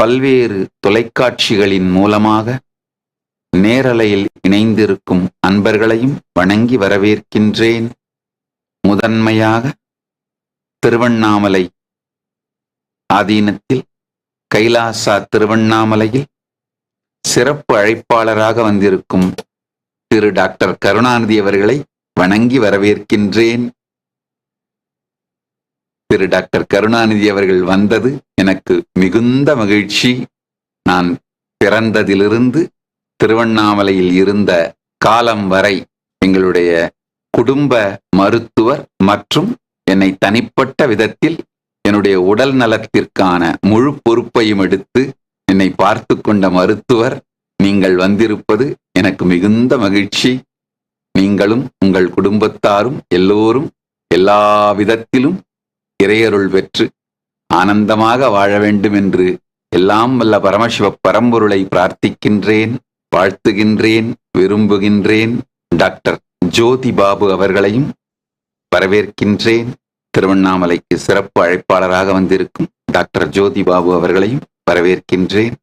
பல்வேறு தொலைக்காட்சிகளின் மூலமாக நேரலையில் இணைந்திருக்கும் அன்பர்களையும் வணங்கி வரவேற்கின்றேன். முதன்மையாக திருவண்ணாமலை ஆதீனத்தில் கைலாசா திருவண்ணாமலையில் சிறப்பு அழைப்பாளராக வந்திருக்கும் திரு டாக்டர் கருணாநிதி அவர்களை வணங்கி வரவேற்கின்றேன். திரு டாக்டர் கருணாநிதி அவர்கள் வந்தது எனக்கு மிகுந்த மகிழ்ச்சி. நான் பிறந்ததிலிருந்து திருவண்ணாமலையில் இருந்த காலம் வரை எங்களுடைய குடும்ப மருத்துவர் மற்றும் என்னை தனிப்பட்ட விதத்தில் என்னுடைய உடல் நலத்திற்கான முழு பொறுப்பையும் எடுத்து என்னை பார்த்து கொண்ட மருத்துவர் நீங்கள் வந்திருப்பது எனக்கு மிகுந்த மகிழ்ச்சி. நீங்களும் உங்கள் குடும்பத்தாரும் எல்லோரும் எல்லா விதத்திலும் இறையருள் பெற்று ஆனந்தமாக வாழ வேண்டும் என்று எல்லாம் வல்ல பரமசிவ பரம்பொருளை பிரார்த்திக்கின்றேன் வாழ்த்துகின்றேன் விரும்புகின்றேன். டாக்டர் ஜோதி பாபு அவர்களையும் வரவேற்கின்றேன். திருவண்ணாமலைக்கு சிறப்பு அழைப்பாளராக வந்திருக்கும் டாக்டர் ஜோதி பாபு அவர்களையும் வரவேற்கின்றேன்.